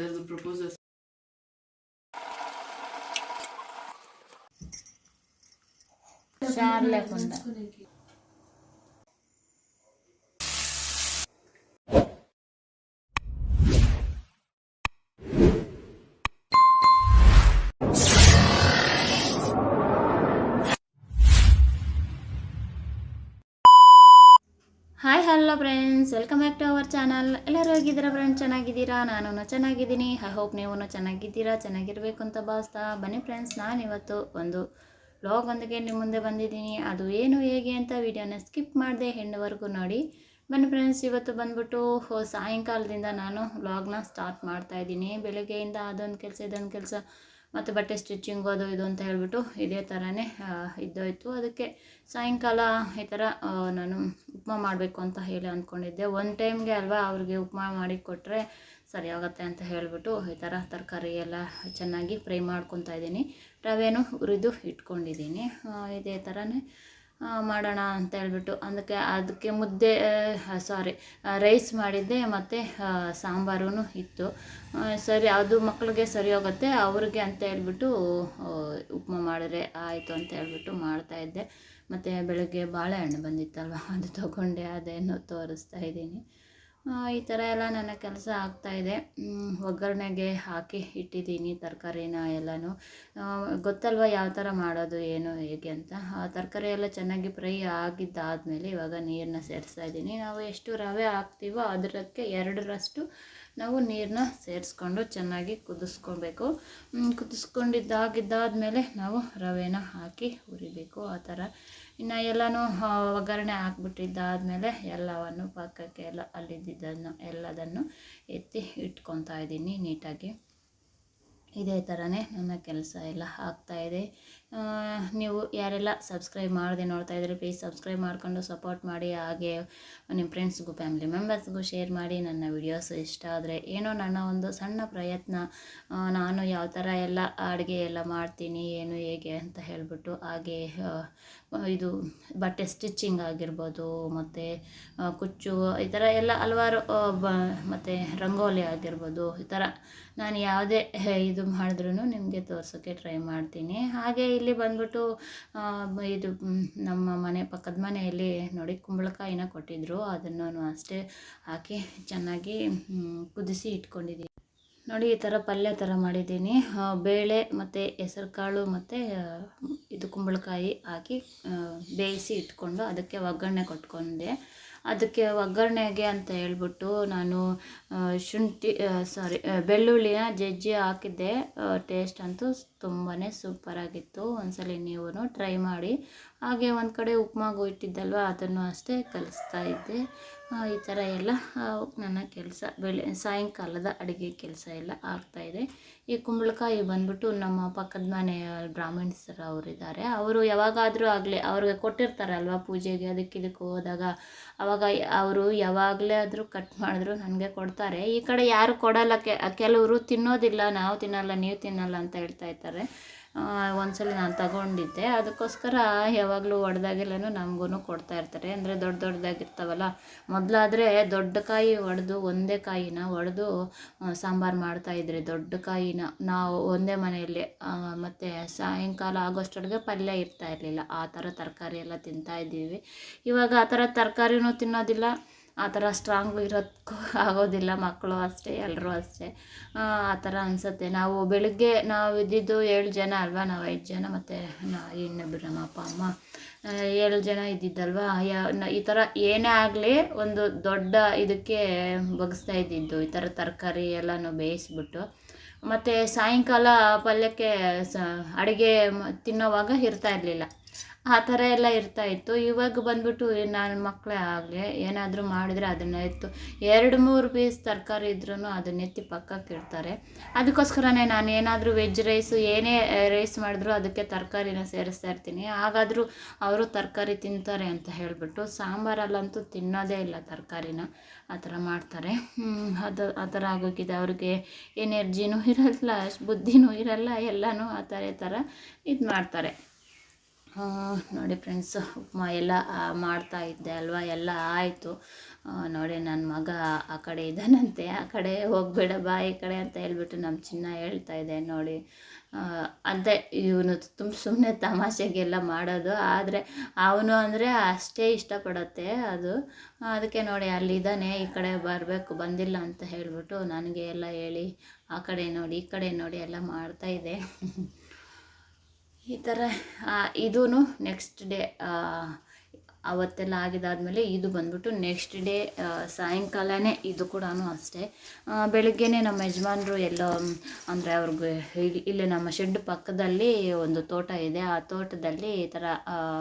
piadas do propósito. చారు లేకుండా hi, hello friends welcome back to our channel ಎಲ್ಲರೂ ಹೋಗಿದ್ದೀರಾ ಫ್ರೆಂಡ್ಸ್ ಚೆನ್ನಾಗಿದ್ದೀರಾ? ನಾನು ಚೆನ್ನಾಗಿದ್ದೀನಿ. ಐ ಹೋಪ್ ನೀವು ಚೆನ್ನಾಗಿದ್ದೀರಾ ಚೆನ್ನಾಗಿರಬೇಕು ಅಂತ ಭಾವಿಸ್ತಾ ಬನ್ನಿ ಫ್ರೆಂಡ್ಸ್ ನಾನು ಇವತ್ತು ಒಂದು ವ್ಲಾಗ್ ಒಂದಿಗೆ ನಿಮ್ಮ ಮುಂದೆ ಬಂದಿದ್ದೀನಿ. ಅದು ಏನು, ಹೇಗೆ ಅಂತ ವಿಡಿಯೋನ ಸ್ಕಿಪ್ ಮಾಡಿದೆ ಹೆಣ್ಣುವರೆಗೂ ನೋಡಿ. ಬನ್ನಿ ಫ್ರೆಂಡ್ಸ್ ಇವತ್ತು ಬಂದ್ಬಿಟ್ಟು ಸಾಯಂಕಾಲದಿಂದ ನಾನು ವ್ಲಾಗ್ನ ಸ್ಟಾರ್ಟ್ ಮಾಡ್ತಾ ಇದ್ದೀನಿ. ಬೆಳಗ್ಗೆಯಿಂದ ಅದೊಂದು ಕೆಲಸ, ಇದೊಂದು ಕೆಲಸ. ಮತ್ತು ಬಟ್ಟೆ ಸ್ಟಿಚಿಂಗ್ ಅದು ಇದು ಅಂತ ಹೇಳಿಬಿಟ್ಟು ಇದೇ ಥರನೇ ಇದ್ದೋಯ್ತು. ಅದಕ್ಕೆ ಸಾಯಂಕಾಲ ಈ ಥರ ನಾನು ಉಪ್ಮಾ ಮಾಡಬೇಕು ಅಂತ ಹೇಳಿ ಅಂದ್ಕೊಂಡಿದ್ದೆ. ಒಂದು ಟೈಮ್ಗೆ ಅಲ್ವಾ ಅವ್ರಿಗೆ ಉಪ್ಮಾ ಮಾಡಿ ಕೊಟ್ಟರೆ ಸರಿ ಆಗುತ್ತೆ ಅಂತ ಹೇಳಿಬಿಟ್ಟು ಈ ಥರ ತರಕಾರಿ ಎಲ್ಲ ಚೆನ್ನಾಗಿ ಫ್ರೈ ಮಾಡ್ಕೊತಾ ಇದ್ದೀನಿ. ರವೆನೂ ಹುರಿದು ಇಟ್ಕೊಂಡಿದ್ದೀನಿ. ಇದೇ ಥರನೇ ಮಾಡೋಣ ಅಂತ ಹೇಳ್ಬಿಟ್ಟು ಅದಕ್ಕೆ ಅದಕ್ಕೆ ಮುದ್ದೆ ಸಾರಿ ರೈಸ್ ಮಾಡಿದ್ದೆ ಮತ್ತು ಸಾಂಬಾರೂ ಇತ್ತು. ಸರಿ, ಅದು ಮಕ್ಕಳಿಗೆ ಸರಿ ಹೋಗುತ್ತೆ, ಅವ್ರಿಗೆ ಅಂತ ಹೇಳ್ಬಿಟ್ಟು ಉಪ್ಮ ಮಾಡಿದ್ರೆ ಆಯಿತು ಅಂತ ಹೇಳ್ಬಿಟ್ಟು ಮಾಡ್ತಾಯಿದ್ದೆ ಮತ್ತು ಬೆಳಗ್ಗೆ ಬಾಳೆಹಣ್ಣು ಬಂದಿತ್ತಲ್ವ, ಅದು ತೊಗೊಂಡೆ ಅದೇನೋ ತೋರಿಸ್ತಾ ಇದ್ದೀನಿ. ಈ ಥರ ಎಲ್ಲ ನನ್ನ ಕೆಲಸ ಆಗ್ತಾಯಿದೆ ಒಗ್ಗರಣೆಗೆ ಹಾಕಿ ಇಟ್ಟಿದ್ದೀನಿ ತರಕಾರಿನ ಎಲ್ಲನೂ. ಗೊತ್ತಲ್ವ ಯಾವ ಥರ ಮಾಡೋದು, ಏನು, ಹೇಗೆ ಅಂತ? ಆ, ತರಕಾರಿ ಎಲ್ಲ ಚೆನ್ನಾಗಿ ಫ್ರೈ ಆಗಿದ್ದಾದಮೇಲೆ ಇವಾಗ ನೀರನ್ನ ಸೇರಿಸ್ತಾ ಇದ್ದೀನಿ. ನಾವು ಎಷ್ಟು ರವೆ ಹಾಕ್ತೀವೋ ಅದಕ್ಕೆ ಎರಡರಷ್ಟು ನಾವು ನೀರನ್ನ ಸೇರಿಸ್ಕೊಂಡು ಚೆನ್ನಾಗಿ ಕುದಿಸ್ಕೊಬೇಕು. ಕುದಿಸ್ಕೊಂಡಿದ್ದಾಗಿದ್ದಾದಮೇಲೆ ನಾವು ರವೆನ ಹಾಕಿ ಹುರಿಬೇಕು. ಆ ಥರ. ಇನ್ನು ಎಲ್ಲನೂ ಒಗ್ಗರಣೆ ಹಾಕ್ಬಿಟ್ಟಿದ್ದಾದಮೇಲೆ ಎಲ್ಲವನ್ನು ಪಕ್ಕಕ್ಕೆ ಎಲ್ಲ ಅಲ್ಲಿದ್ದನ್ನು ಎಲ್ಲದನ್ನು ಎತ್ತಿ ಇಟ್ಕೊತಾ ಇದ್ದೀನಿ ನೀಟಾಗಿ. ಇದೇ ಥರನೇ ನನ್ನ ಕೆಲಸ ಎಲ್ಲ ಆಗ್ತಾಯಿದೆ ನೀವು ಯಾರೆಲ್ಲ ಸಬ್ಸ್ಕ್ರೈಬ್ ಮಾಡದೆ ನೋಡ್ತಾ ಇದ್ದರೆ ಪ್ಲೀಸ್ ಸಬ್ಸ್ಕ್ರೈಬ್ ಮಾಡಿಕೊಂಡು ಸಪೋರ್ಟ್ ಮಾಡಿ. ಹಾಗೆ ನಿಮ್ಮ ಫ್ರೆಂಡ್ಸ್ಗೂ ಫ್ಯಾಮಿಲಿ ಮೆಂಬರ್ಸ್ಗೂ ಶೇರ್ ಮಾಡಿ. ನನ್ನ ವಿಡಿಯೋಸ್ ಇಷ್ಟ ಆದರೆ ಏನೋ ನನ್ನ ಒಂದು ಸಣ್ಣ ಪ್ರಯತ್ನ. ನಾನು ಯಾವ ಥರ ಎಲ್ಲ ಅಡುಗೆ ಎಲ್ಲ ಮಾಡ್ತೀನಿ, ಏನು, ಹೇಗೆ ಅಂತ ಹೇಳಿಬಿಟ್ಟು ಹಾಗೆ ಇದು ಬಟ್ಟೆ ಸ್ಟಿಚ್ಚಿಂಗ್ ಆಗಿರ್ಬೋದು, ಮತ್ತು ಕುಚ್ಚು, ಈ ಥರ ಎಲ್ಲ ಹಲವಾರು ಬ, ಮತ್ತು ರಂಗೋಲಿ ಆಗಿರ್ಬೋದು, ಈ ಥರ ನಾನು ಯಾವುದೇ ಇದು ಮಾಡಿದ್ರೂ ನಿಮಗೆ ತೋರ್ಸೋಕ್ಕೆ ಟ್ರೈ ಮಾಡ್ತೀನಿ. ಹಾಗೆ ಇಲ್ಲಿ ಬಂದ್ಬಿಟ್ಟು ಇದು ನಮ್ಮ ಮನೆ ಪಕ್ಕದ ಮನೆಯಲ್ಲಿ ನೋಡಿ ಕುಂಬಳಕಾಯಿನ ಕೊಟ್ಟಿದ್ದರು ಅದನ್ನು ಅಷ್ಟೇ ಹಾಕಿ ಚೆನ್ನಾಗಿ ಕುದಿಸಿ ಇಟ್ಕೊಂಡಿದ್ದೀನಿ ನೋಡಿ, ಈ ಥರ ಪಲ್ಯ ಥರ ಮಾಡಿದ್ದೀನಿ. ಬೇಳೆ ಮತ್ತು ಹೆಸರು ಕಾಳು ಮತ್ತು ಇದು ಕುಂಬಳಕಾಯಿ ಹಾಕಿ ಬೇಯಿಸಿ ಇಟ್ಕೊಂಡು ಅದಕ್ಕೆ ಒಗ್ಗರಣೆ ಕೊಟ್ಕೊಂಡೆ. ಅದಕ್ಕೆ ಒಗ್ಗರಣೆಗೆ ಅಂತ ಹೇಳ್ಬಿಟ್ಟು ನಾನು ಶುಂಠಿ ಸಾರಿ ಬೆಳ್ಳುಳ್ಳಿನ ಜಜ್ಜಿ ಹಾಕಿದ್ದೆ. ಟೇಸ್ಟ್ ಅಂತೂ ತುಂಬಾ ಸೂಪರಾಗಿತ್ತು ಒಂದ್ಸಲಿ ನೀವು ಟ್ರೈ ಮಾಡಿ. ಹಾಗೆ ಒಂದು ಕಡೆ ಉಪ್ಮಾಗೂ ಇಟ್ಟಿದ್ದಲ್ವ ಅದನ್ನು ಅಷ್ಟೇ ಕಲಿಸ್ತಾ ಇದ್ದೆ. ಈ ಥರ ಎಲ್ಲ ನನ್ನ ಕೆಲಸ, ಬೆಳೆ, ಸಾಯಂಕಾಲದ ಅಡುಗೆ ಕೆಲಸ ಎಲ್ಲ ಆಗ್ತಾಯಿದೆ ಈ ಕುಂಬಳಕಾಯಿ ಬಂದ್ಬಿಟ್ಟು ನಮ್ಮ ಪಕ್ಕದ ಮನೆ ಬ್ರಾಹ್ಮಣಸರು ಅವರಿದ್ದಾರೆ. ಅವರು ಯಾವಾಗಾದರೂ ಆಗಲಿ, ಅವ್ರಿಗೆ ಕೊಟ್ಟಿರ್ತಾರಲ್ವ ಪೂಜೆಗೆ, ಅದಕ್ಕೆ ಇದಕ್ಕೆ ಹೋದಾಗ. ಅವಾಗ ಅವರು ಯಾವಾಗಲೇ ಆದರೂ ಕಟ್ ಮಾಡಿದ್ರು ನನಗೆ ಕೊಡ್ತಾರೆ. ಈ ಕಡೆ ಯಾರು ಕೊಡಲ್ಲ ಕೆಲವರು ತಿನ್ನೋದಿಲ್ಲ, ನಾವು ತಿನ್ನಲ್ಲ, ನೀವು ತಿನ್ನಲ್ಲ ಅಂತ ಹೇಳ್ತಾ ಇರ್ತಾರೆ ಒಂದ್ಸಲಿ ನಾನು ತಗೊಂಡಿದ್ದೆ. ಅದಕ್ಕೋಸ್ಕರ ಯಾವಾಗಲೂ ಒಡೆದಾಗೆಲ್ಲನೂ ನಮಗೂ ಕೊಡ್ತಾ ಇರ್ತಾರೆ. ಅಂದರೆ ದೊಡ್ಡ ದೊಡ್ಡದಾಗಿರ್ತಾವಲ್ಲ ಮೊದಲಾದರೆ ದೊಡ್ಡ ಕಾಯಿ ಒಡೆದು ಒಂದೇ ಕಾಯಿನ ಒಡೆದು ಸಾಂಬಾರು ಮಾಡ್ತಾಯಿದ್ರಿ ದೊಡ್ಡ ಕಾಯಿನ ನಾವು ಒಂದೇ ಮನೆಯಲ್ಲಿ ಮತ್ತು ಸಾಯಂಕಾಲ ಆಗೋಷ್ಟೊಳಗೆ ಪಲ್ಯ ಇರ್ತಾ ಇರಲಿಲ್ಲ. ಆ ಥರ ತರಕಾರಿ ಎಲ್ಲ ತಿಂತಾ ಇದ್ದೀವಿ. ಇವಾಗ ಆ ಥರ ತರಕಾರಿನೂ ತಿನ್ನೋದಿಲ್ಲ. ಆ ಥರ ಸ್ಟ್ರಾಂಗ್ ಇರೋದಕ್ಕೂ ಆಗೋದಿಲ್ಲ, ಮಕ್ಕಳು ಅಷ್ಟೇ ಎಲ್ಲರೂ ಅಷ್ಟೇ. ಆ ಥರ ಅನಿಸುತ್ತೆ. ನಾವು ಬೆಳಗ್ಗೆ ನಾವು ಇದ್ದಿದ್ದು ಏಳು ಜನ ಅಲ್ವಾ? ನಾವು ಐದು ಜನ ಮತ್ತು ನಾ, ಇನ್ನೊಬ್ರು ನಮ್ಮ ಅಪ್ಪ, ಅಮ್ಮ. ಏಳು ಜನ ಇದ್ದಿದ್ದಲ್ವಾ? ಈ ಥರ ಏನೇ ಆಗಲಿ ಒಂದು ದೊಡ್ಡ ಇದಕ್ಕೆ ಬಗ್ಸ್ತಾ ಇದ್ದಿದ್ದು. ಈ ಥರ ತರಕಾರಿ ಎಲ್ಲನೂ ಬೇಯಿಸ್ಬಿಟ್ಟು. ಮತ್ತು ಸಾಯಂಕಾಲ ಪಲ್ಯಕ್ಕೆ ಸ, ಅಡುಗೆ ತಿನ್ನೋವಾಗ ಇರ್ತಾ ಇರಲಿಲ್ಲ. ಆ ಥರ ಎಲ್ಲ ಇರ್ತಾ ಇತ್ತು. ಇವಾಗ ಬಂದ್ಬಿಟ್ಟು ನನ್ನ ಮಕ್ಕಳೇ ಆಗಲಿ, ಏನಾದರೂ ಮಾಡಿದರೆ ಅದನ್ನ ಎತ್ತು. ಎರಡು, ಮೂರು ಪೀಸ್ ತರಕಾರಿ ಇದ್ರೂ ಅದನ್ನ ಎತ್ತಿ ಪಕ್ಕಕ್ಕೆ ಇಡ್ತಾರೆ. ಅದಕ್ಕೋಸ್ಕರನೇ ನಾನು ಏನಾದರೂ ವೆಜ್ ರೈಸು ಏನೇ ರೈಸ್ ಮಾಡಿದ್ರು ಅದಕ್ಕೆ ತರಕಾರಿನ ಸೇರಿಸ್ತಾ ಇರ್ತೀನಿ. ಹಾಗಾದರೂ ಅವರು ತರಕಾರಿ ತಿಂತಾರೆ ಅಂತ ಹೇಳಿಬಿಟ್ಟು ಸಾಂಬಾರಲ್ಲಂತೂ ತಿನ್ನೋದೇ ಇಲ್ಲ ತರಕಾರಿನ. ಆ ಥರ ಮಾಡ್ತಾರೆ. ಅದು ಆ ಥರ ಆಗೋಗಿದೆ. ಅವ್ರಿಗೆ ಎನರ್ಜಿನೂ ಇರಲ್ಲ, ಬುದ್ಧಿನೂ ಇರಲ್ಲ, ಎಲ್ಲನೂ ಆ ಥರ ಥರ ಇದು ಮಾಡ್ತಾರೆ ನೋಡಿ ಫ್ರೆಂಡ್ಸ್ ಉಪ್ಮಾ ಎಲ್ಲ ಮಾಡ್ತಾ ಇದ್ದೆ ಅಲ್ವಾ? ಎಲ್ಲ ಆಯಿತು. ನೋಡಿ ನನ್ನ ಮಗ ಆ ಕಡೆ ಇದ್ದಾನಂತೆ ಆ ಕಡೆ ಹೋಗಬೇಡ, ಬಾ ಈ ಕಡೆ ಅಂತ ಹೇಳ್ಬಿಟ್ಟು ನಮ್ಮ ಚಿನ್ನ ಹೇಳ್ತಾ ಇದೆ ನೋಡಿ. ಅದೇ ಇವನು ತುಂಬ ಸುಮ್ಮನೆ ತಮಾಷೆಗೆಲ್ಲ ಮಾಡೋದು. ಆದರೆ ಅವನು ಅಂದರೆ ಅಷ್ಟೇ ಇಷ್ಟಪಡತ್ತೆ ಅದು. ಅದಕ್ಕೆ ನೋಡಿ ಅಲ್ಲಿದ್ದಾನೆ ಈ ಕಡೆ ಬರಬೇಕು, ಬಂದಿಲ್ಲ ಅಂತ ಹೇಳಿಬಿಟ್ಟು ನನಗೆ ಎಲ್ಲ ಹೇಳಿ, ಆ ಕಡೆ ನೋಡಿ, ಈ ಕಡೆ ನೋಡಿ ಎಲ್ಲ ಮಾಡ್ತಾಯಿದೆ ಈ ಥರ ಇದೂ ನೆಕ್ಸ್ಟ್ ಡೇ ಅವತ್ತೆಲ್ಲ ಆಗಿದಾದಮೇಲೆ ಇದು ಬಂದ್ಬಿಟ್ಟು ನೆಕ್ಸ್ಟ್ ಡೇ ಸಾಯಂಕಾಲನೇ ಇದು ಕೂಡ ಅಷ್ಟೇ. ಬೆಳಗ್ಗೆ ಬೆಳಗ್ಗೆನೇ ನಮ್ಮ ಯಜಮಾನರು ಎಲ್ಲೋ, ಅಂದರೆ ಅವ್ರಿಗೆ ಇಲ್ಲಿ- ನಮ್ಮ ಶೆಡ್ ಪಕ್ಕದಲ್ಲಿ ಒಂದು ತೋಟ ಇದೆ. ಆ ತೋಟದಲ್ಲಿ ಈ ಥರ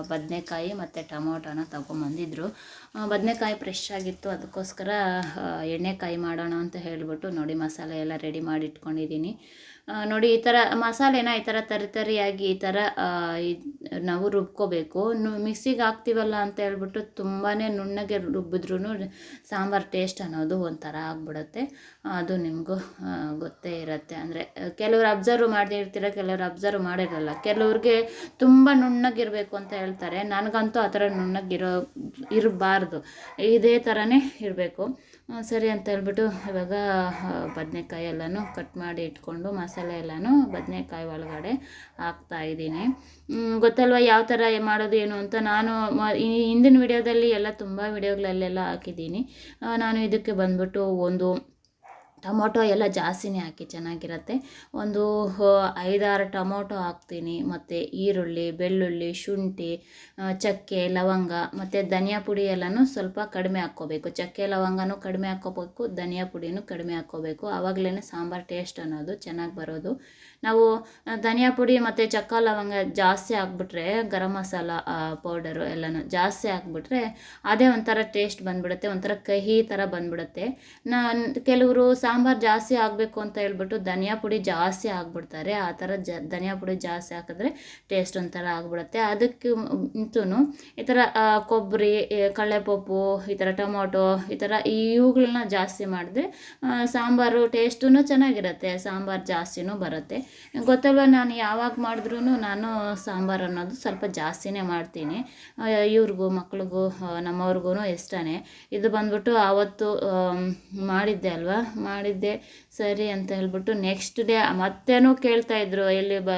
ಬದನೆಕಾಯಿ ಮತ್ತು ಟೊಮೊಟೊನ ತೊಗೊಂಬಂದಿದ್ರು. ಬದನೆಕಾಯಿ ಫ್ರೆಶ್ ಆಗಿತ್ತು. ಅದಕ್ಕೋಸ್ಕರ ಎಣ್ಣೆಕಾಯಿ ಮಾಡೋಣ ಅಂತ ಹೇಳಿಬಿಟ್ಟು ನೋಡಿ ಮಸಾಲೆ ಎಲ್ಲ ರೆಡಿ ಮಾಡಿ ಇಟ್ಕೊಂಡಿದ್ದೀನಿ ನೋಡಿ, ಈ ಥರ ಮಸಾಲೆನ ಈ ಥರ ತರಿ ತರಿಯಾಗಿ ಈ ಥರ ನಾವು ರುಬ್ಕೋಬೇಕು. ಮಿಕ್ಸಿಗೆ ಹಾಕ್ತೀವಲ್ಲ ಅಂತ ಹೇಳ್ಬಿಟ್ಟು ತುಂಬಾ ನುಣ್ಣಗೆ ರುಬ್ಬಿದ್ರೂ ಸಾಂಬಾರು ಟೇಸ್ಟ್ ಅನ್ನೋದು ಒಂಥರ ಆಗ್ಬಿಡುತ್ತೆ. ಅದು ನಿಮಗೂ ಗೊತ್ತೇ ಇರುತ್ತೆ. ಅಂದರೆ, ಕೆಲವರು ಅಬ್ಸರ್ವ್ ಮಾಡಿರ್ತೀರ ಕೆಲವರು ಅಬ್ಸರ್ವ್ ಮಾಡಿರಲ್ಲ. ಕೆಲವ್ರಿಗೆ ತುಂಬ ನುಣ್ಣಗಿರಬೇಕು ಅಂತ ಹೇಳ್ತಾರೆ. ನನಗಂತೂ ಆ ಥರ ನುಣ್ಣಗಿರೋ, ಇರಬಾರ್ದು. ಇದೇ ಥರನೇ ಇರಬೇಕು. ಸರಿ ಅಂತ ಹೇಳ್ಬಿಟ್ಟು ಇವಾಗ ಬದನೆಕಾಯಿ ಎಲ್ಲನೂ ಕಟ್ ಮಾಡಿ ಇಟ್ಕೊಂಡು ಮಸಾಲೆ ಎಲ್ಲನೂ ಬದನೆಕಾಯಿ ಒಳಗಡೆ ಹಾಕ್ತಾ ಇದ್ದೀನಿ. ಗೊತ್ತಲ್ವ ಯಾವ ಥರ ಮಾಡೋದು ಏನು ಅಂತ? ನಾನು ಹಿಂದಿನ ವಿಡಿಯೋದಲ್ಲಿ ಎಲ್ಲ ತುಂಬ ವಿಡಿಯೋಗಳಲ್ಲೆಲ್ಲ ಹಾಕಿದ್ದೀನಿ. ನಾನು ಇದಕ್ಕೆ ಬಂದ್ಬಿಟ್ಟು ಒಂದು ಟೊಮೊಟೊ ಎಲ್ಲ ಜಾಸ್ತಿನೇ ಹಾಕಿ ಚೆನ್ನಾಗಿರತ್ತೆ. ಒಂದು ಐದಾರು ಟೊಮೊಟೊ ಹಾಕ್ತೀನಿ. ಮತ್ತು ಈರುಳ್ಳಿ, ಬೆಳ್ಳುಳ್ಳಿ, ಶುಂಠಿ ಚಕ್ಕೆ, ಲವಂಗ, ಮತ್ತು ಧನಿಯಾ ಪುಡಿ ಎಲ್ಲನೂ ಸ್ವಲ್ಪ ಕಡಿಮೆ ಹಾಕ್ಕೋಬೇಕು. ಚಕ್ಕೆ, ಲವಂಗನೂ ಕಡಿಮೆ ಹಾಕ್ಕೋಬೇಕು, ಧನಿಯಾ ಪುಡಿನೂ ಕಡಿಮೆ ಹಾಕ್ಕೋಬೇಕು. ಆವಾಗಲೇ ಸಾಂಬಾರು ಟೇಸ್ಟ್ ಅನ್ನೋದು ಚೆನ್ನಾಗಿ ಬರೋದು. ನಾವು ಧನಿಯಾ ಪುಡಿ ಮತ್ತು ಚಕ್ಕ, ಲವಂಗ ಜಾಸ್ತಿ ಹಾಕ್ಬಿಟ್ರೆ, ಗರಂ ಮಸಾಲ ಪೌಡರು ಎಲ್ಲನೂ ಜಾಸ್ತಿ ಹಾಕ್ಬಿಟ್ರೆ, ಅದೇ ಒಂಥರ ಟೇಸ್ಟ್ ಬಂದ್ಬಿಡುತ್ತೆ. ಒಂಥರ ಕಹಿ ಥರ ಬಂದ್ಬಿಡುತ್ತೆ. ನಾನು, ಕೆಲವರು ಸಾಂಬಾರು ಜಾಸ್ತಿ ಆಗಬೇಕು ಅಂತ ಹೇಳ್ಬಿಟ್ಟು ಧನಿಯಾ ಪುಡಿ ಜಾಸ್ತಿ ಹಾಕ್ಬಿಡ್ತಾರೆ ಆ ಥರ ಜ, ಧನಿಯಾ ಪುಡಿ ಜಾಸ್ತಿ ಹಾಕಿದ್ರೆ ಟೇಸ್ಟ್ ಒಂಥರ ಆಗಿಬಿಡುತ್ತೆ. ಅದಕ್ಕೆ ಇಂತೂ ಈ ಥರ ಕೊಬ್ಬರಿ ಕಡಲೆಪಪ್ಪು, ಈ ಥರ ಟೊಮೊಟೊ, ಈ ಥರ ಇವುಗಳನ್ನ ಜಾಸ್ತಿ ಮಾಡಿದ್ರೆ ಸಾಂಬಾರು ಟೇಸ್ಟೂ ಚೆನ್ನಾಗಿರುತ್ತೆ, ಸಾಂಬಾರು ಜಾಸ್ತಿನೂ ಬರುತ್ತೆ. ಗೊತ್ತಲ್ವ ನಾನು ಯಾವಾಗ ಮಾಡಿದ್ರೂ ನಾನು ಸಾಂಬಾರು ಅನ್ನೋದು ಸ್ವಲ್ಪ ಜಾಸ್ತಿನೇ ಮಾಡ್ತೀನಿ. ಇವ್ರಿಗೂ, ಮಕ್ಳಿಗೂ ನಮ್ಮವ್ರಿಗೂ ಇಷ್ಟನೇ. ಇದು ಬಂದ್ಬಿಟ್ಟು ಆವತ್ತು ಮಾಡಿದ್ದೆ ಅಲ್ವಾ? ಮಾಡಿದ್ದೆ. ಸರಿ ಅಂತ ಹೇಳ್ಬಿಟ್ಟು ನೆಕ್ಸ್ಟ್ ಡೇ ಮತ್ತೇನೂ ಕೇಳ್ತಾ ಇದ್ರು, ಎಲ್ಲಿ ಬ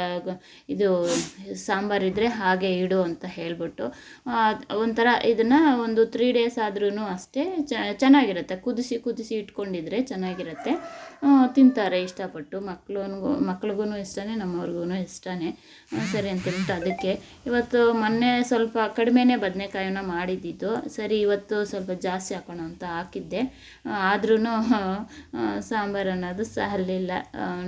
ಇದು ಸಾಂಬಾರಿದ್ರೆ ಹಾಗೆ ಇಡು ಅಂತ ಹೇಳ್ಬಿಟ್ಟು ಒಂಥರ ಇದನ್ನು ಒಂದು ತ್ರೀ ಡೇಸ್ ಆದ್ರೂ ಅಷ್ಟೇ ಚೆನ್ನಾಗಿರುತ್ತೆ. ಕುದಿಸಿ ಕುದಿಸಿ ಇಟ್ಕೊಂಡಿದ್ರೆ ಚೆನ್ನಾಗಿರುತ್ತೆ. ತಿಂತಾರೆ ಇಷ್ಟಪಟ್ಟು. ಮಕ್ಳಿಗೂ ಮಕ್ಳಿಗೂ ಇಷ್ಟನೇ ನಮ್ಮವ್ರಿಗೂ ಇಷ್ಟನೇ. ಸರಿ ಸರಿ ಅಂತೇಳ್ಬಿಟ್ಟು ಅದಕ್ಕೆ ಇವತ್ತು ಮೊನ್ನೆ ಸ್ವಲ್ಪ ಕಡಿಮೆನೇ ಬದನೆಕಾಯಿನ ಮಾಡಿದ್ದಿದ್ದು. ಸರಿ, ಇವತ್ತು ಸ್ವಲ್ಪ ಜಾಸ್ತಿ ಹಾಕೋಣ ಅಂತ ಹಾಕಿದ್ದೆ. ಆದ್ರೂ ಸಾಂಬಾರು ಅನ್ನೋದು ಸಹಲಿಲ್ಲ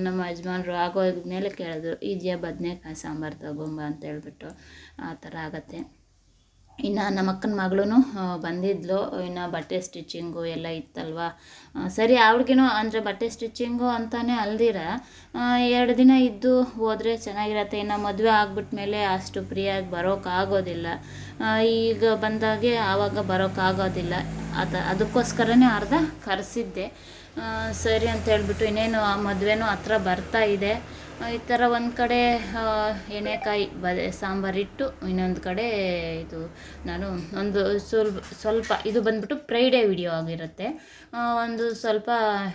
ನಮ್ಮ ಯಜಮಾನ್ರು ಆಗೋದ್ಮೇಲೆ ಮೇಲೆ ಕೇಳಿದ್ರು, ಇದೆಯಾ ಬದನೇಕಾಯಿ ಸಾಂಬಾರು ತಗೊಂಬ ಅಂತ ಹೇಳ್ಬಿಟ್ಟು ಆ ಥರ ಆಗತ್ತೆ. ಇನ್ನು ನಮ್ಮ ಅಕ್ಕನ ಮಗಳೂ ಬಂದಿದ್ಲು. ಇನ್ನು ಬಟ್ಟೆ ಸ್ಟಿಚ್ಚಿಂಗು ಎಲ್ಲ ಇತ್ತಲ್ವ? ಸರಿ, ಅವ್ಳಿಗೇನೋ ಅಂದರೆ ಬಟ್ಟೆ ಸ್ಟಿಚ್ಚಿಂಗು ಅಂತಲೇ ಅಲ್ದಿರ ಎರಡು ದಿನ ಇದ್ದು ಹೋದರೆ ಚೆನ್ನಾಗಿರತ್ತೆ. ಇನ್ನು ಮದುವೆ ಆಗ್ಬಿಟ್ಮೇಲೆ ಅಷ್ಟು ಫ್ರೀಯಾಗಿ ಬರೋಕ್ಕಾಗೋದಿಲ್ಲ ಈಗ ಬಂದಾಗೆ ಆವಾಗ ಬರೋಕ್ಕಾಗೋದಿಲ್ಲ ಅದ, ಅದಕ್ಕೋಸ್ಕರನೇ ಅರ್ಧ ಕರೆಸಿದ್ದೆ. ಸರಿ ಅಂತ ಹೇಳ್ಬಿಟ್ಟು ಇನ್ನೇನು ಆ ಮದುವೆನೂ ಹತ್ರ ಬರ್ತಾ ಇದೆ. ಈ ಥರ ಒಂದು ಕಡೆ ಎಣ್ಣೆಕಾಯಿ ಬದೆ ಸಾಂಬಾರಿಟ್ಟು ಇನ್ನೊಂದು ಕಡೆ ಇದು ನಾನು ಒಂದು ಸ್ವಲ್ಪ ಸ್ವಲ್ಪ ಇದು ಬಂದ್ಬಿಟ್ಟು ಫ್ರೈಡೇ ವಿಡಿಯೋ ಆಗಿರುತ್ತೆ. ಒಂದು ಸ್ವಲ್ಪ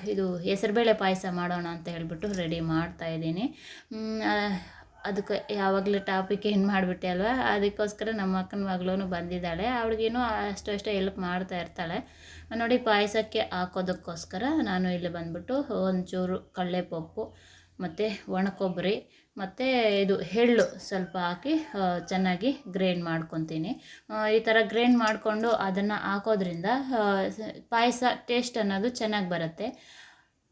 ಇದು ಹೆಸರುಬೇಳೆ ಪಾಯಸ ಮಾಡೋಣ ಅಂತ ಹೇಳಿಬಿಟ್ಟು ರೆಡಿ ಮಾಡ್ತಾ ಇದ್ದೀನಿ. ಮ್, ಆ, ಅದಕ್ಕೆ ಯಾವಾಗಲೂ ಟಾಪಿಕ್ ಏನು ಮಾಡಿಬಿಟ್ಟೆ ಅಲ್ವಾ? ಅದಕ್ಕೋಸ್ಕರ ನಮ್ಮ ಅಕ್ಕನ ಮಗಳೂ ಬಂದಿದ್ದಾಳೆ. ಅವಳಿಗೇನು ಅಷ್ಟು ಅಷ್ಟೇ ಹೆಲ್ಪ್ ಮಾಡ್ತಾ ಇರ್ತಾಳೆ. ನೋಡಿ ಪಾಯಸಕ್ಕೆ ಹಾಕೋದಕ್ಕೋಸ್ಕರ ನಾನು ಇಲ್ಲಿ ಬಂದ್ಬಿಟ್ಟು ಒಂಚೂರು ಕಡಲೆಪಪ್ಪು ಮತ್ತು ಒಣಕೊಬ್ಬರಿ, ಮತ್ತು ಇದು ಎಳ್ಳು ಸ್ವಲ್ಪ ಹಾಕಿ ಚೆನ್ನಾಗಿ ಗ್ರೈಂಡ್ ಮಾಡ್ಕೊತೀನಿ. ಈ ಥರ ಗ್ರೈಂಡ್ ಮಾಡಿಕೊಂಡು ಅದನ್ನು ಹಾಕೋದ್ರಿಂದ ಪಾಯಸ ಟೇಸ್ಟ್ ಅನ್ನೋದು ಚೆನ್ನಾಗಿ ಬರುತ್ತೆ.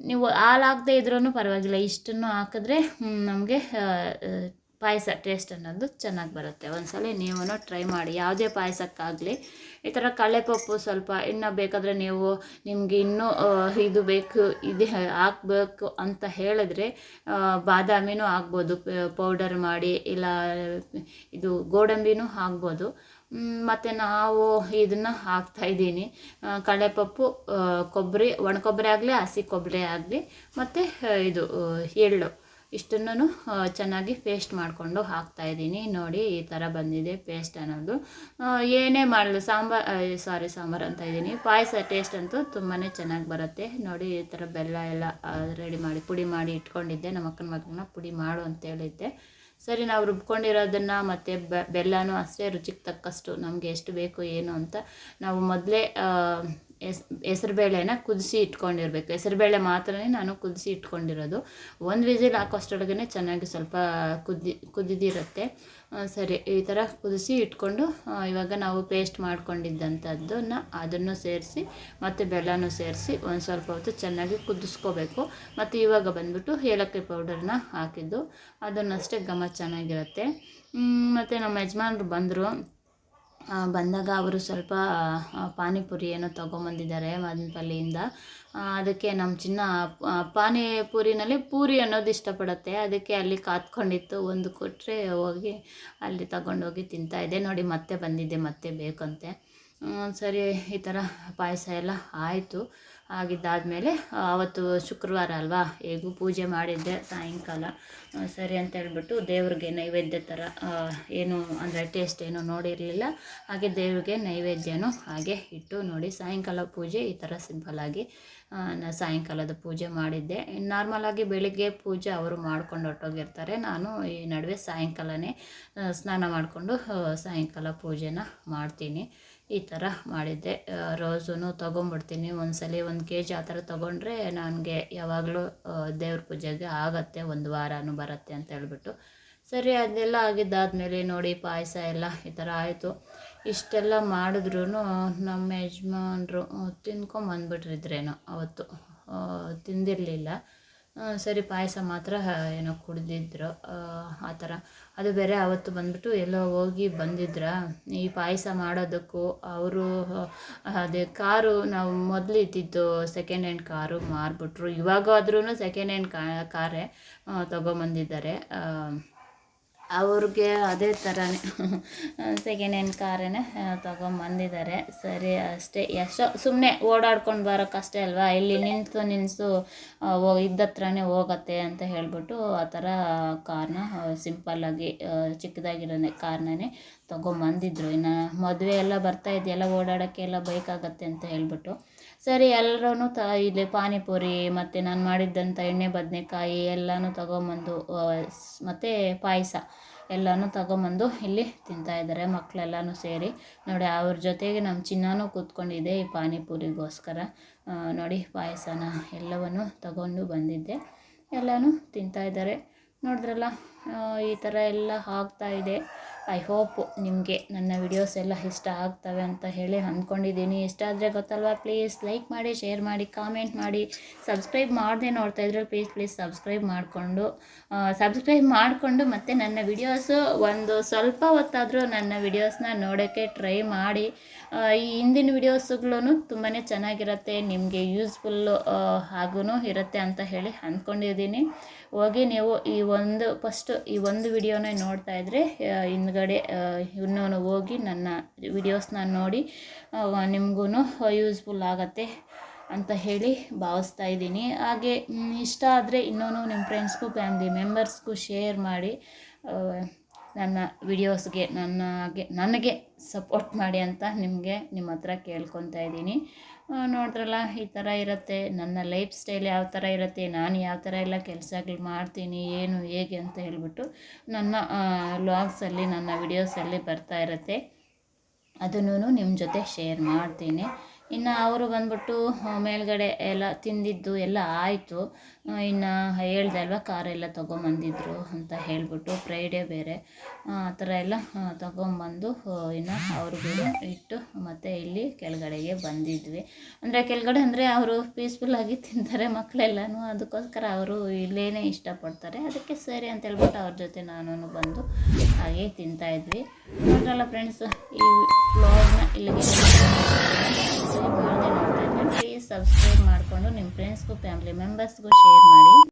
ನೀವು ಹಾಲು ಹಾಕದೇ ಇದ್ರೂ ಪರವಾಗಿಲ್ಲ, ಇಷ್ಟನ್ನು ಹಾಕಿದ್ರೆ ನಮಗೆ ಪಾಯಸ ಟೇಸ್ಟ್ ಅನ್ನೋದು ಚೆನ್ನಾಗಿ ಬರುತ್ತೆ. ಒಂದ್ಸಲ ನೀವು ಟ್ರೈ ಮಾಡಿ, ಯಾವುದೇ ಪಾಯಸಕ್ಕಾಗಲಿ, ಈ ಥರ ಕಡಲೆಪಪ್ಪು ಸ್ವಲ್ಪ ಇನ್ನು ಬೇಕಾದರೆ ನೀವು ನಿಮಗೆ ಇನ್ನೂ ಇದು ಬೇಕು, ಇದು ಹಾಕಬೇಕು ಅಂತ ಹೇಳಿದ್ರೆ ಬಾದಾಮಿನೂ ಹಾಕ್ಬೋದು, ಪೌಡರ್ ಮಾಡಿ, ಇಲ್ಲ, ಇದು ಗೋಡಂಬಿನೂ ಹಾಕ್ಬೋದು. ಮತ್ತು ನಾವು ಇದನ್ನು ಹಾಕ್ತಾಯಿದ್ದೀನಿ ಕಡಲೆಪಪ್ಪು ಕೊಬ್ಬರಿ ಒಣ ಕೊಬ್ಬರಿ ಆಗಲಿ, ಹಸಿ ಕೊಬ್ಬರಿ ಆಗಲಿ, ಮತ್ತು ಇದು ಎಳ್ಳು. ಇಷ್ಟನ್ನು ಚೆನ್ನಾಗಿ ಪೇಸ್ಟ್ ಮಾಡಿಕೊಂಡು ಹಾಕ್ತಾಯಿದ್ದೀನಿ ನೋಡಿ, ಈ ಥರ ಬಂದಿದೆ ಪೇಸ್ಟ್ ಅನ್ನೋದು. ಏನೇ ಮಾಡಲು, ಸಾಂಬಾರ್ ಸಾರಿ ಸಾಂಬಾರು ಅಂತ ಇದ್ದೀನಿ. ಪಾಯಸ ಟೇಸ್ಟ್ ಅಂತೂ ತುಂಬಾ ಚೆನ್ನಾಗಿ ಬರುತ್ತೆ. ನೋಡಿ, ಈ ಥರ ಬೆಲ್ಲ ಎಲ್ಲ ರೆಡಿ ಮಾಡಿ, ಪುಡಿ ಮಾಡಿ ಇಟ್ಕೊಂಡಿದ್ದೆ. ನಮ್ಮ ಅಕ್ಕನ ಮಗನ ಪುಡಿ ಮಾಡು ಅಂತ ಹೇಳಿದ್ದೆ. ಸರಿ, ನಾವು ರುಬ್ಕೊಂಡಿರೋದನ್ನು ಮತ್ತು ಬೆಲ್ಲನೂ ಅಷ್ಟೇ ರುಚಿಗೆ ತಕ್ಕಷ್ಟು ನಮಗೆ ಎಷ್ಟು ಬೇಕು ಏನು ಅಂತ ನಾವು ಮೊದಲೇ ಎಸ್ ಹೆಸರುಬೇಳೆನ ಕುದಿಸಿ ಇಟ್ಕೊಂಡಿರ್ಬೇಕು. ಹೆಸರುಬೇಳೆ ಮಾತ್ರನೇ ನಾನು ಕುದಿಸಿ ಇಟ್ಕೊಂಡಿರೋದು. ಒಂದು ವಿಸಿಲ್ ಹಾಕೋಷ್ಟೊಳಗೇ ಚೆನ್ನಾಗಿ ಸ್ವಲ್ಪ ಕುದ್ದಿ ಕುದಿದಿರುತ್ತೆ. ಸರಿ, ಈ ಥರ ಕುದಿಸಿ ಇಟ್ಕೊಂಡು ಇವಾಗ ನಾವು ಪೇಸ್ಟ್ ಮಾಡ್ಕೊಂಡಿದ್ದಂಥದ್ದನ್ನು ಅದನ್ನು ಸೇರಿಸಿ, ಮತ್ತು ಬೆಲ್ಲನೂ ಸೇರಿಸಿ ಒಂದು ಸ್ವಲ್ಪ ಹೊತ್ತು ಚೆನ್ನಾಗಿ ಕುದಿಸ್ಕೋಬೇಕು. ಮತ್ತು ಇವಾಗ ಬಂದ್ಬಿಟ್ಟು ಏಲಕ್ಕಿ ಪೌಡರ್ನ ಹಾಕಿದ್ದು, ಅದನ್ನಷ್ಟೇ ಘಮ ಚೆನ್ನಾಗಿರುತ್ತೆ. ಮತ್ತು ನಮ್ಮ ಯಜಮಾನ್ರು ಬಂದರು. ಬಂದಾಗ ಅವರು ಸ್ವಲ್ಪ ಪಾನಿಪುರಿ ಏನೋ ತೊಗೊಂಬಂದಿದ್ದಾರೆ ಮದನಪಲ್ಲಿಯಿಂದ ಅದಕ್ಕೆ ನಮ್ಮ ಚಿನ್ನ ಪಾನಿ ಪಾನಿಪುರಿನಲ್ಲಿ ಪೂರಿ ಅನ್ನೋದು ಇಷ್ಟಪಡುತ್ತೆ. ಅದಕ್ಕೆ ಅಲ್ಲಿ ಕಾತ್ಕೊಂಡಿತ್ತು. ಒಂದು ಕೊಟ್ಟರೆ ಹೋಗಿ ಅಲ್ಲಿ ತಗೊಂಡೋಗಿ ತಿಂತಾಯಿದ್ದೆ ನೋಡಿ, ಮತ್ತೆ ಬಂದಿದ್ದೆ, ಮತ್ತೆ ಬೇಕಂತೆ. ಸರಿ ಈ ಥರ ಪಾಯಸ ಎಲ್ಲ ಆಯಿತು. ಆಗಿದ್ದಾದಮೇಲೆ ಅವತ್ತು ಶುಕ್ರವಾರ ಅಲ್ವಾ? ಹೇಗೂ ಪೂಜೆ ಮಾಡಿದ್ದೆ ಸಾಯಂಕಾಲ. ಸರಿ ಅಂತ ಹೇಳ್ಬಿಟ್ಟು ದೇವ್ರಿಗೆ ನೈವೇದ್ಯ ಥರ ಏನು ಅಂದರೆ ಟೇಸ್ಟ್ ಏನು ನೋಡಿರಲಿಲ್ಲ. ಹಾಗೆ ದೇವ್ರಿಗೆ ನೈವೇದ್ಯನೂ ಹಾಗೆ ಇಟ್ಟು ನೋಡಿ, ಸಾಯಂಕಾಲ ಪೂಜೆ ಈ ಥರ ಸಿಂಪಲ್ಲಾಗಿ ಸಾಯಂಕಾಲದ ಪೂಜೆ ಮಾಡಿದ್ದೆ. ನಾರ್ಮಲಾಗಿ ಬೆಳಿಗ್ಗೆ ಪೂಜೆ ಅವರು ಮಾಡ್ಕೊಂಡು ಹೊಟ್ಟೋಗಿರ್ತಾರೆ ನಾನು ಈ ನಡುವೆ ಸಾಯಂಕಾಲನೇ ಸ್ನಾನ ಮಾಡಿಕೊಂಡು ಸಾಯಂಕಾಲ ಪೂಜೆನ ಮಾಡ್ತೀನಿ. ಈ ಥರ ಮಾಡಿದ್ದೆ. ರೋಸೂ ತೊಗೊಂಬಿಡ್ತೀನಿ. ಸಲ ಒಂದು ಕೆ ಜಿ ಆ ಥರ ತೊಗೊಂಡ್ರೆ ನನಗೆ ಯಾವಾಗಲೂ ದೇವ್ರ ಪೂಜೆಗೆ ಆಗತ್ತೆ. ಒಂದು ವಾರನೂ ಬರುತ್ತೆ ಅಂತ ಹೇಳ್ಬಿಟ್ಟು. ಸರಿ, ಅದೆಲ್ಲ ಆಗಿದ್ದಾದಮೇಲೆ ನೋಡಿ ಪಾಯಸ ಎಲ್ಲ ಈ ಥರ ಆಯಿತು. ಇಷ್ಟೆಲ್ಲ ಮಾಡಿದ್ರೂ ನಮ್ಮ ಯಜಮಾನ್ರು ತಿನ್ಕೊಂಬಂದ್ಬಿಟ್ರಿದ್ರೇನೋ ಅವತ್ತು. ತಿಂದಿರಲಿಲ್ಲ. ಸರಿ ಪಾಯಸ ಮಾತ್ರ ಏನೋ ಕುಡಿದಿದ್ರು. ಆ, ಥರ. ಅದು ಬೇರೆ ಅವತ್ತು ಬಂದ್ಬಿಟ್ಟು ಎಲ್ಲೋ ಹೋಗಿ ಬಂದಿದ್ರ. ಈ ಪಾಯಸ ಮಾಡೋದಕ್ಕೂ ಅವರು ಅದೇ ಕಾರು ನಾವು ಮೊದಲು ಇದ್ದಿದ್ದು ಸೆಕೆಂಡ್ ಹ್ಯಾಂಡ್ ಕಾರು ಮಾರಿಬಿಟ್ರು. ಇವಾಗಾದ್ರೂ ಸೆಕೆಂಡ್ ಹ್ಯಾಂಡ್ ಕಾರೇ ತೊಗೊಂಬಂದಿದ್ದಾರೆ. ಅವ್ರಿಗೆ ಅದೇ ಥರನೇ ಸೆಕೆಂಡ್ ಹ್ಯಾಂಡ್ ಕಾರೇ ತೊಗೊಂಬಂದಿದ್ದಾರೆ ಸರಿ, ಅಷ್ಟೇ. ಎಷ್ಟೋ ಸುಮ್ಮನೆ ಓಡಾಡ್ಕೊಂಡು ಬರೋಕ್ಕಷ್ಟೇ ಅಲ್ವಾ? ಇಲ್ಲಿ ನಿಂತು ನಿಲ್ಲಿಸು ಹೋ ಇದ್ದತ್ರನೇ ಹೋಗತ್ತೆ ಅಂತ ಹೇಳಿಬಿಟ್ಟು ಆ ಥರ ಕಾರ್ನ ಸಿಂಪಲ್ಲಾಗಿ ಚಿಕ್ಕದಾಗಿರೋ ಕಾರ್ನೇ ತೊಗೊಂಬಂದಿದ್ರು. ಇನ್ನು ಮದುವೆ ಎಲ್ಲ ಬರ್ತಾ ಇದೆಯಲ್ಲ ಓಡಾಡೋಕ್ಕೆಲ್ಲ ಎಲ್ಲ ಆಗತ್ತೆ ಅಂತ ಹೇಳ್ಬಿಟ್ಟು. ಸರಿ ಎಲ್ಲರೂ ತ, ಇಲ್ಲಿ ಪಾನಿಪುರಿ ಮತ್ತು ನಾನು ಮಾಡಿದ್ದಂಥ ಎಣ್ಣೆ, ಬದನೆಕಾಯಿ ಎಲ್ಲನೂ ತೊಗೊಂಬಂದು ಮತ್ತು ಪಾಯಸ ಎಲ್ಲನೂ ತಗೊಂಬಂದು ಇಲ್ಲಿ ತಿಂತಾಯಿದ್ದಾರೆ ಮಕ್ಕಳೆಲ್ಲನೂ ಸೇರಿ. ನೋಡಿ, ಅವ್ರ ಜೊತೆಗೆ ನಮ್ಮ ಚಿನ್ನನೂ ಕೂತ್ಕೊಂಡಿದ್ದೆ ಈ ಪಾನಿಪುರಿಗೋಸ್ಕರ. ನೋಡಿ, ಪಾಯಸನ ಎಲ್ಲವನ್ನು ತಗೊಂಡು ಬಂದಿದ್ದೆ. ಎಲ್ಲನೂ ತಿಂತಾಯಿದ್ದಾರೆ ನೋಡಿದ್ರಲ್ಲ ಈ ಥರ ಎಲ್ಲ ಆಗ್ತಾಯಿದೆ ಐ ಹೋಪ್ ನಿಮಗೆ ನನ್ನ ವಿಡಿಯೋಸ್ ಎಲ್ಲ ಇಷ್ಟ ಆಗ್ತವೆ ಅಂತ ಹೇಳಿ ಅಂದ್ಕೊಂಡಿದ್ದೀನಿ ಇಷ್ಟ ಆದರೆ ಗೊತ್ತಲ್ವಾ? ಪ್ಲೀಸ್ ಲೈಕ್ ಮಾಡಿ ಶೇರ್ ಮಾಡಿ ಕಾಮೆಂಟ್ ಮಾಡಿ. ಸಬ್ಸ್ಕ್ರೈಬ್ ಮಾಡದೆ ನೋಡ್ತಾ ಇದ್ರೆ ಪ್ಲೀಸ್ ಪ್ಲೀಸ್ ಸಬ್ಸ್ಕ್ರೈಬ್ ಮಾಡಿಕೊಂಡು ಸಬ್ಸ್ಕ್ರೈಬ್ ಮಾಡಿಕೊಂಡು ಮತ್ತು ನನ್ನ ವಿಡಿಯೋಸು ಒಂದು ಸ್ವಲ್ಪ ಹೊತ್ತಾದರೂ ನನ್ನ ವಿಡಿಯೋಸ್ನ ನೋಡೋಕ್ಕೆ ಟ್ರೈ ಮಾಡಿ. ಈ ಹಿಂದಿನ ವಿಡಿಯೋಸ್ಗಳೂ ತುಂಬಾ ಚೆನ್ನಾಗಿರುತ್ತೆ, ನಿಮಗೆ ಯೂಸ್ಫುಲ್ಲು ಹಾಗೂ ಇರುತ್ತೆ ಅಂತ ಹೇಳಿ ಅಂದ್ಕೊಂಡಿದ್ದೀನಿ ಹೋಗಿ ನೀವು ಈ ಒಂದು ಫಸ್ಟು ಈ ಒಂದು ವಿಡಿಯೋನೇ ನೋಡ್ತಾ ಇದ್ದರೆ ಹಿಂದ್ಗಡೆ ಇನ್ನೂ ಹೋಗಿ ನನ್ನ ವಿಡಿಯೋಸ್ನ ನೋಡಿ ನಿಮಗೂ ಯೂಸ್ಫುಲ್ ಆಗತ್ತೆ ಅಂತ ಹೇಳಿ ಭಾವಿಸ್ತಾ ಇದ್ದೀನಿ. ಹಾಗೆ ಇಷ್ಟ ಆದರೆ ಇನ್ನೂ ನಿಮ್ಮ ಫ್ರೆಂಡ್ಸ್ಗೂ ಫ್ಯಾಮಿಲಿ ಮೆಂಬರ್ಸ್ಗೂ ಶೇರ್ ಮಾಡಿ ನನ್ನ ವಿಡಿಯೋಸ್ಗೆ ನನಗೆ ನನಗೆ ಸಪೋರ್ಟ್ ಮಾಡಿ ಅಂತ ನಿಮಗೆ ನಿಮ್ಮ ಹತ್ರ ಕೇಳ್ಕೊತಾ ಇದ್ದೀನಿ. ನೋಡಿದ್ರಲ್ಲ, ಈ ಥರ ಇರುತ್ತೆ. ನನ್ನ ಲೈಫ್ ಸ್ಟೈಲ್ ಯಾವ ಥರ ಇರುತ್ತೆ, ನಾನು ಯಾವ ಥರ ಎಲ್ಲ ಕೆಲಸಗಳು ಮಾಡ್ತೀನಿ, ಏನು, ಹೇಗೆ ಅಂತ ಹೇಳ್ಬಿಟ್ಟು ನನ್ನ ವ್ಲಾಗ್ಸಲ್ಲಿ, ನನ್ನ ವಿಡಿಯೋಸಲ್ಲಿ ಬರ್ತಾ ಇರುತ್ತೆ. ಅದನ್ನು ನಿಮ್ಮ ಜೊತೆ ಶೇರ್ ಮಾಡ್ತೀನಿ. ಇನ್ನು ಅವರು ಬಂದ್ಬಿಟ್ಟು ಮೇಲುಗಡೆ ಎಲ್ಲ ತಿಂದಿದ್ದು ಎಲ್ಲ ಆಯಿತು. ಇನ್ನು ಹೇಳ್ದೆ ಅಲ್ವಾ ಕಾರೆಲ್ಲ ತೊಗೊಂಬಂದಿದ್ರು ಅಂತ ಹೇಳ್ಬಿಟ್ಟು ಫ್ರೈಡೇ ಬೇರೆ. ಆ ಥರ ಎಲ್ಲ ತೊಗೊಂಬಂದು ಇನ್ನು ಅವ್ರಿಗೂ ಇಟ್ಟು ಮತ್ತು ಇಲ್ಲಿ ಕೆಳಗಡೆಗೆ ಬಂದಿದ್ವಿ. ಅಂದರೆ ಕೆಳಗಡೆ ಅಂದರೆ ಅವರು ಪೀಸ್ಫುಲ್ಲಾಗಿ ತಿಂತಾರೆ ಮಕ್ಕಳೆಲ್ಲನೂ ಅದಕ್ಕೋಸ್ಕರ ಅವರು ಇಲ್ಲೇ ಇಷ್ಟಪಡ್ತಾರೆ. ಅದಕ್ಕೆ ಸರಿ ಅಂತ ಹೇಳ್ಬಿಟ್ಟು ಅವ್ರ ಜೊತೆ ನಾನು ಬಂದು ಹಾಗೆ ತಿಂತಾಯಿದ್ವಿ ನೋಡ್ರಲ್ಲ ಫ್ರೆಂಡ್ಸ್ ಈ ವ್ಲಾಗ್ನ ಇಲ್ಲಿಗೆ ಪ್ಲೀಸ್ ಸಬ್ಸ್ಕ್ರೈಬ್ ಮಾಡಿಕೊಂಡು ನಿಮ್ಮ ಫ್ರೆಂಡ್ಸ್ಗೂ ಫ್ಯಾಮಿಲಿ ಮೆಂಬರ್ಸ್ಗೂ ಶೇರ್ ಮಾಡಿ.